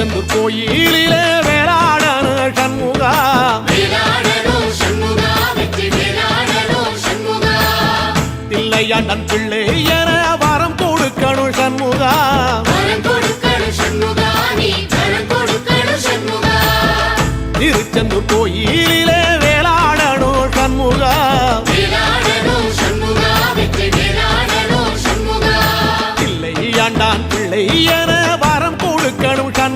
திருச்செந்தூர் கோயிலிலே வேளாடன சண்முகா. தில்லையாண்டன் பிள்ளை என வரம் கொடுக்கணும் சண்முகா. திருச்செந்தூர் கோயிலிலே